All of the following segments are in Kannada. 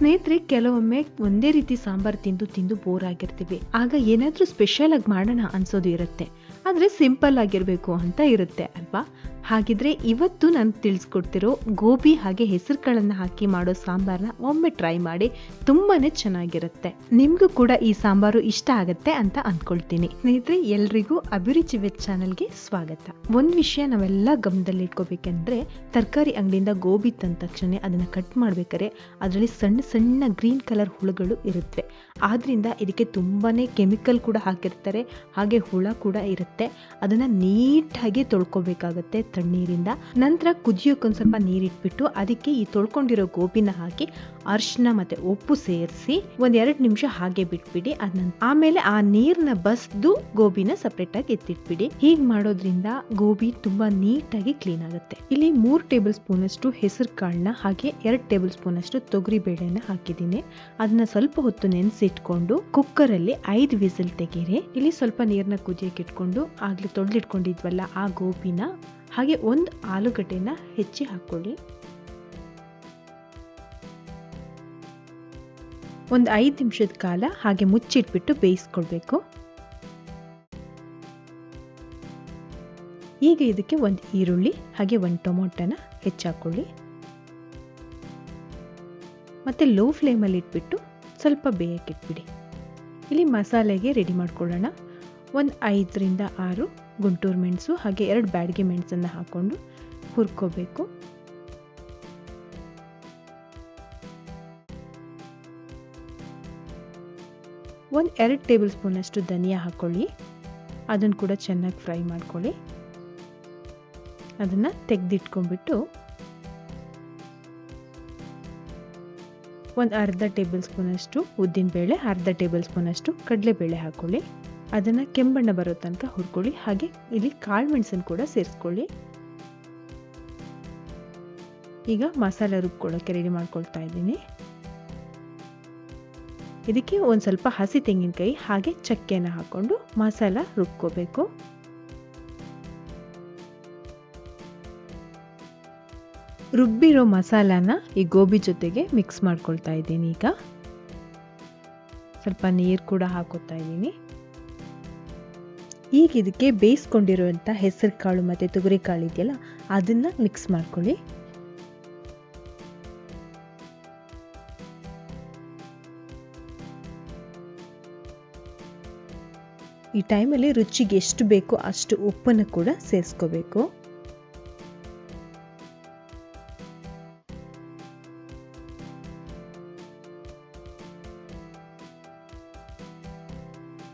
ಸ್ನೇಹಿತರೆ, ಕೆಲವೊಮ್ಮೆ ಒಂದೇ ರೀತಿ ಸಾಂಬಾರ್ ತಿಂದು ತಿಂದು ಬೋರ್ ಆಗಿರ್ತೀವಿ. ಆಗ ಏನಾದ್ರೂ ಸ್ಪೆಷಲ್ ಆಗಿ ಮಾಡೋಣ ಅನ್ಸೋದು ಇರುತ್ತೆ. ಆದ್ರೆ ಸಿಂಪಲ್ ಆಗಿರ್ಬೇಕು ಅಂತ ಇರುತ್ತೆ, ಅಲ್ವಾ? ಹಾಗಿದ್ರೆ ಇವತ್ತು ನಾನು ತಿಳಿಸ್ಕೊಡ್ತಿರೋ ಗೋಬಿ ಹಾಗೆ ಹೆಸರುಗಳನ್ನು ಹಾಕಿ ಮಾಡೋ ಸಾಂಬಾರ್ನ ಒಮ್ಮೆ ಟ್ರೈ ಮಾಡಿ ತುಂಬಾನೇ ಚೆನ್ನಾಗಿರುತ್ತೆ. ನಿಮಗೂ ಕೂಡ ಈ ಸಾಂಬಾರು ಇಷ್ಟ ಆಗುತ್ತೆ ಅಂತ ಅಂದ್ಕೊಳ್ತೀನಿ ಸ್ನೇಹಿತರೆ, ಎಲ್ರಿಗೂ ಅಭಿರುಚಿ ವೆಜ್ ಚಾನಲ್ಗೆ ಸ್ವಾಗತ. ಒಂದು ವಿಷಯ ನಾವೆಲ್ಲ ಗಮನದಲ್ಲಿ ಇಟ್ಕೋಬೇಕಂದ್ರೆ, ತರಕಾರಿ ಅಂಗಡಿಯಿಂದ ಗೋಬಿ ತಂದ ತಕ್ಷಣ ಅದನ್ನು ಕಟ್ ಮಾಡ್ಬೇಕಾದ್ರೆ ಅದರಲ್ಲಿ ಸಣ್ಣ ಸಣ್ಣ ಗ್ರೀನ್ ಕಲರ್ ಹುಳುಗಳು ಇರುತ್ತವೆ ಆದ್ರಿಂದ ಇದಕ್ಕೆ ತುಂಬಾನೇ ಕೆಮಿಕಲ್ ಕೂಡ ಹಾಕಿರ್ತಾರೆ, ಹಾಗೆ ಹುಳ ಕೂಡ ಇರುತ್ತೆ. ಅದನ್ನು ನೀಟಾಗಿ ತೊಳ್ಕೊಬೇಕಾಗತ್ತೆ ತಣ್ಣೀರಿಂದ ನಂತರ ಕುದಿಯೋಕೆ ಒಂದ್ ಸ್ವಲ್ಪ ನೀರಿಟ್ಬಿಟ್ಟು ಅದಕ್ಕೆ ಈ ತೊಳ್ಕೊಂಡಿರೋ ಗೋಬಿನ ಹಾಕಿ ಅರ್ಶಿನ ಮತ್ತೆ ಉಪ್ಪು ಸೇರಿಸಿ ಒಂದ್ ಎರಡ್ ನಿಮಿಷ ಹಾಗೆ ಬಿಟ್ಬಿಡಿ. ಅದನ್ನ ಆಮೇಲೆ ಆ ನೀರ್ನ ಬಸ್ದು ಗೋಬಿನ ಸಪ್ರೇಟ್ ಆಗಿ ಎತ್ತಿಟ್ಬಿಡಿ. ಹೀಗೆ ಮಾಡೋದ್ರಿಂದ ಗೋಬಿ ತುಂಬಾ ನೀಟಾಗಿ ಕ್ಲೀನ್ ಆಗುತ್ತೆ. ಇಲ್ಲಿ ಮೂರ್ ಟೇಬಲ್ ಸ್ಪೂನ್ ಅಷ್ಟು ಹೆಸರು ಕಾಳನ್ನ ಹಾಗೆ ಎರಡು ಟೇಬಲ್ ಸ್ಪೂನ್ ಅಷ್ಟು ತೊಗರಿ ಬೇಳೆನ ಹಾಕಿದ್ದೀನಿ. ಅದನ್ನ ಸ್ವಲ್ಪ ಹೊತ್ತು ನೆನೆಸಿಟ್ಕೊಂಡು ಕುಕ್ಕರ್ ಅಲ್ಲಿ ಐದು ವಿಸಿಲ್ ತೆಗೀರಿ. ಇಲ್ಲಿ ಸ್ವಲ್ಪ ನೀರನ್ನ ಕುದಿಯಕ್ಕೆ ಇಟ್ಕೊಂಡು ಆಗ್ಲೇ ತೊಳೆದಿಟ್ಕೊಂಡಿದ್ವಲ್ಲ ಆ ಗೋಬಿನ ಹಾಗೆ ಒಂದು ಆಲೂಗಡ್ಡೆನ ಹೆಚ್ಚಿ ಹಾಕ್ಕೊಳ್ಳಿ ಒಂದು ಐದು ನಿಮಿಷದ ಕಾಲ ಹಾಗೆ ಮುಚ್ಚಿಟ್ಬಿಟ್ಟು ಬೇಯಿಸ್ಕೊಳ್ಬೇಕು. ಈಗ ಇದಕ್ಕೆ ಒಂದು ಈರುಳ್ಳಿ, ಹಾಗೆ ಒಂದು ಟೊಮೊಟೊನ ಹೆಚ್ಚಾಕೊಳ್ಳಿ ಮತ್ತೆ ಲೋ ಫ್ಲೇಮಲ್ಲಿ ಇಟ್ಬಿಟ್ಟು ಸ್ವಲ್ಪ ಬೇಯಕ್ಕಿಟ್ಬಿಡಿ ಇಲ್ಲಿ ಮಸಾಲೆಗೆ ರೆಡಿ ಮಾಡ್ಕೊಳ್ಳೋಣ. ಒಂದು ಐದರಿಂದ ಆರು ಗುಂಟೂರು ಮೆಣಸು ಹಾಗೆ ಎರಡು ಬ್ಯಾಡಿಗೆ ಮೆಣಸನ್ನು ಹಾಕ್ಕೊಂಡು ಹುರ್ಕೋಬೇಕು. ಒಂದು ಎರಡು ಟೇಬಲ್ ಸ್ಪೂನಷ್ಟು ಧನಿಯಾ ಹಾಕ್ಕೊಳ್ಳಿ ಅದನ್ನು ಕೂಡ ಚೆನ್ನಾಗಿ ಫ್ರೈ ಮಾಡ್ಕೊಳ್ಳಿ. ಅದನ್ನು ತೆಗೆದಿಟ್ಕೊಂಡ್ಬಿಟ್ಟು ಒಂದು ಅರ್ಧ ಟೇಬಲ್ ಸ್ಪೂನಷ್ಟು ಉದ್ದಿನಬೇಳೆ, ಅರ್ಧ ಟೇಬಲ್ ಸ್ಪೂನಷ್ಟು ಕಡಲೆಬೇಳೆ ಹಾಕ್ಕೊಳ್ಳಿ ಅದನ್ನು ಕೆಂಬಣ್ಣ ಬರೋ ತನಕ ಹುರ್ಕೊಳ್ಳಿ. ಹಾಗೆ ಇಲ್ಲಿ ಕಾಳು ಮೆಣಸನ್ನು ಕೂಡ ಸೇರಿಸ್ಕೊಳ್ಳಿ. ಈಗ ಮಸಾಲೆ ರುಬ್ಕೊಳ್ಳೋಕ್ಕೆ ರೆಡಿ ಮಾಡ್ಕೊಳ್ತಾ ಇದ್ದೀನಿ. ಇದಕ್ಕೆ ಒಂದು ಸ್ವಲ್ಪ ಹಸಿ ತೆಂಗಿನಕಾಯಿ, ಹಾಗೆ ಚಕ್ಕೆನ ಹಾಕ್ಕೊಂಡು ಮಸಾಲ ರುಬ್ಕೋಬೇಕು. ರುಬ್ಬಿರೋ ಮಸಾಲಾನ ಈ ಗೋಬಿ ಜೊತೆಗೆ ಮಿಕ್ಸ್ ಮಾಡ್ಕೊಳ್ತಾ ಇದ್ದೀನಿ ಈಗ. ಸ್ವಲ್ಪ ನೀರು ಕೂಡ ಹಾಕೋತಾ ಇದ್ದೀನಿ. ಈಗ ಇದಕ್ಕೆ ಬೇಯಿಸ್ಕೊಂಡಿರುವಂಥ ಹೆಸರು ಕಾಳು ಮತ್ತು ತೊಗರಿಕಾಳು ಇದೆಯಲ್ಲ, ಅದನ್ನು ಮಿಕ್ಸ್ ಮಾಡ್ಕೊಳ್ಳಿ. ಈ ಟೈಮಲ್ಲಿ ರುಚಿಗೆ ಎಷ್ಟು ಬೇಕೋ ಅಷ್ಟು ಉಪ್ಪನ್ನು ಕೂಡ ಸೇರಿಸ್ಕೋಬೇಕು.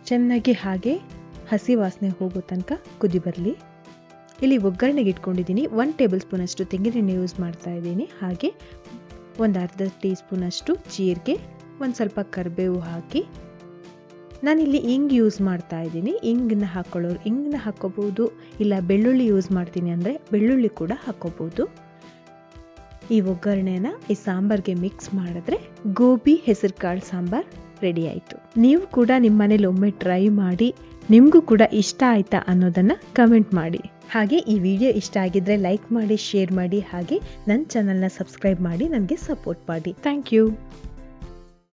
ಚೆನ್ನಾಗಿ ಹಾಗೆ ಹಸಿ ವಾಸನೆ ಹೋಗೋ ತನಕ ಕುದಿ ಬರಲಿ. ಇಲ್ಲಿ ಒಗ್ಗರಣೆಗೆ ಇಟ್ಕೊಂಡಿದ್ದೀನಿ ಒನ್ ಟೇಬಲ್ ಸ್ಪೂನಷ್ಟು ತೆಂಗಿನೆಣ್ಣೆ ಯೂಸ್ ಮಾಡ್ತಾ ಇದ್ದೀನಿ. ಹಾಗೆ ಒಂದು ಅರ್ಧ ಟೀ ಸ್ಪೂನಷ್ಟು ಜೀರಿಗೆ, ಒಂದು ಸ್ವಲ್ಪ ಕರಿಬೇವು ಹಾಕಿ. ನಾನಿಲ್ಲಿ ಇಂಗ್ ಯೂಸ್ ಮಾಡ್ತಾ ಇದ್ದೀನಿ. ಇಂಗನ್ನ ಹಾಕ್ಕೊಳ್ಳೋರು ಇಂಗನ್ನ ಹಾಕ್ಕೋಬೋದು, ಇಲ್ಲ ಬೆಳ್ಳುಳ್ಳಿ ಯೂಸ್ ಮಾಡ್ತೀನಿ ಅಂದರೆ ಬೆಳ್ಳುಳ್ಳಿ ಕೂಡ ಹಾಕ್ಕೋಬೋದು. ಈ ಒಗ್ಗರಣೆನ, ಈ ಸಾಂಬಾರ್ಗೆ ಮಿಕ್ಸ್ ಮಾಡಿದ್ರೆ ಗೋಬಿ ಹೆಸರು ಕಾಳು ಸಾಂಬಾರ್ ರೆಡಿ ಆಯಿತು. ನೀವು ಕೂಡ ನಿಮ್ಮ ಮನೇಲಿ ಒಮ್ಮೆ ಟ್ರೈ ಮಾಡಿ. ನಿಮಗೂ ಕೂಡ ಇಷ್ಟ ಆಯ್ತಾ ಅನ್ನೋದನ್ನ ಕಮೆಂಟ್ ಮಾಡಿ. ಹಾಗೆ ಈ ವಿಡಿಯೋ ಇಷ್ಟ ಆಗಿದ್ರೆ ಲೈಕ್ ಮಾಡಿ ಶೇರ್ ಮಾಡಿ, ಹಾಗೆ ನನ್ನ ಚಾನಲ್ನ ಸಬ್ಸ್ಕ್ರೈಬ್ ಮಾಡಿ, ನನಗೆ ಸಪೋರ್ಟ್ ಮಾಡಿ. Thank you